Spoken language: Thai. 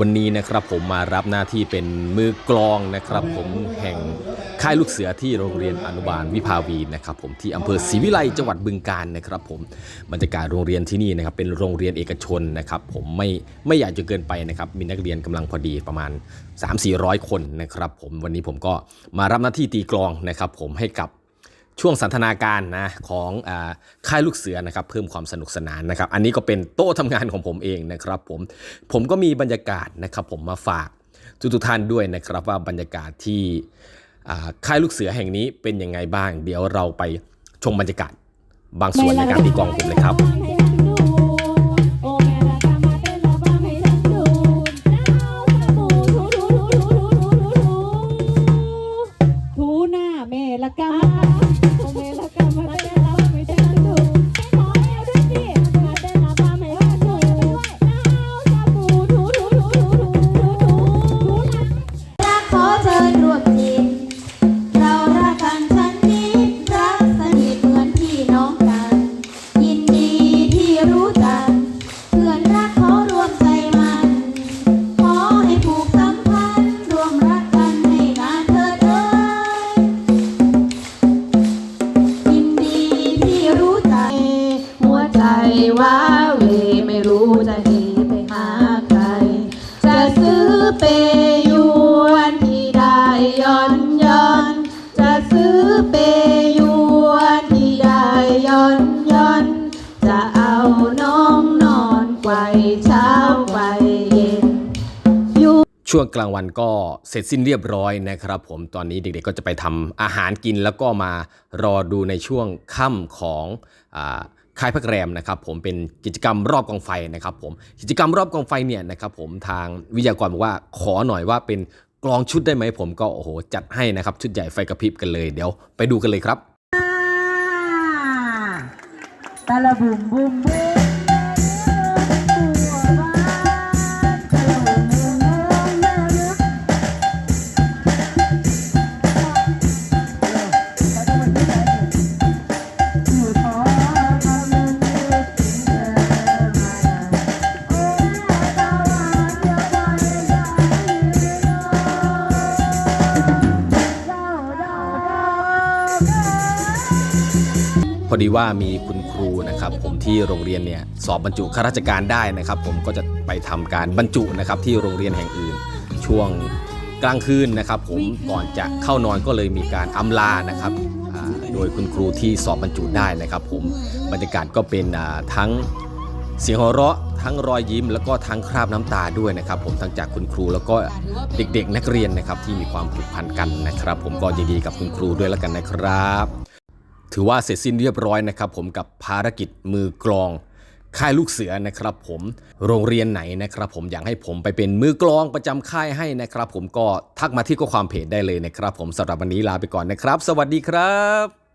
วันนี้นะครับผมมารับหน้าที่เป็นมือกลองนะครับ ผมแห่งค่ายลูกเสือที่โรงเรียนอนุบาลวิภาวีนะครับผมที่อำเภอศรีวิไลจังหวัดบึงกาฬนะครับ ผมบรรยากาศโรงเรียนที่นี่นะครับเป็นโรงเรียนเอกชนนะครับ ผมไม่ไม่อยากจะเกินไปนะครับมีนักเรียนกำลังพอดีประมาณ 3-400 คนนะครับ ผมวันนี้ผมก็มารับหน้าที่ตีกลองนะครับ ผมให้กับ ช่วงสันทนาการนะของอค่ายลูกเสือนะครับเพิ่มความสนุกสนานนะครับ อันนี้ก็เป็นโต๊ะทำงานของผมเองนะครับผมผมก็มีบรรยากาศนะครับ ผมมาฝากทุกท่านด้วยนะครับว่าบรรยากาศที่ค่ายลูกเสือแห่งนี้เป็นยังไงบ้าง เดี๋ยวเราไปชมบรรยากาศบางส่วนในการตีกลองผมเลยครับให้ฉันดูโอ้แม่ละกา ยวนที่ได้ย้อนย้อน จะซื้อเปยวนที่ได้ย้อนย้อน จะเอาน้องนอนไกวเช้าไกวเย็น ช่วงกลางวันก็เสร็จสิ้นเรียบร้อยนะครับผมตอนนี้เด็กๆก็จะไปทำอาหารกินแล้วก็มารอดูในช่วงค่ำของอา ค่ายพักแรมนะครับผมเป็นกิจกรรมรอบกองไฟนะครับผมกิจกรรมรอบกองไฟเนี่ยนะครับผมทางวิทยากรบอกว่าขอหน่อยว่าเป็นกลองชุดได้ไหมผมก็โอ้โหจัดให้นะครับชุดใหญ่ไฟกระพริบกันเลยเดี๋ยวไปดูกันเลยครับตะละบุมบุมบุม พอดีว่ามีคุณครูนะครับ ผมที่โรงเรียนเนี่ยสอบบรรจุข้าราชการได้นะครับ ผมก็จะไปทำการบรรจุนะครับที่โรงเรียนแห่งอื่น ช่วงกลางคืนนะครับ ผมก่อนจะเข้านอนก็เลยมีการอำลานะครับโดยคุณครูที่สอบบรรจุได้นะครับ ผมบรรยากาศก็เป็นทั้งเสียงหัวเราะทั้งรอยยิ้ม แล้วก็ทั้งคราบน้ำตาด้วยนะครับ ผมทั้งจากคุณครูแล้วก็เด็กๆ นักเรียนนะครับที่มีความผูกพันกันนะครับ ผมก็ยินดีกับคุณครูด้วยแล้วกันนะครับ ถือว่าเสร็จสิ้นเรียบร้อยนะครับผมกับภารกิจมือกลองค่ายลูกเสือนะครับผมโรงเรียนไหนนะครับผมอยากให้ผมไปเป็นมือกลองประจำค่ายให้นะครับผมก็ทักมาที่ข้อความเพจได้เลยนะครับผมสำหรับวันนี้ลาไปก่อนนะครับ สวัสดีครับ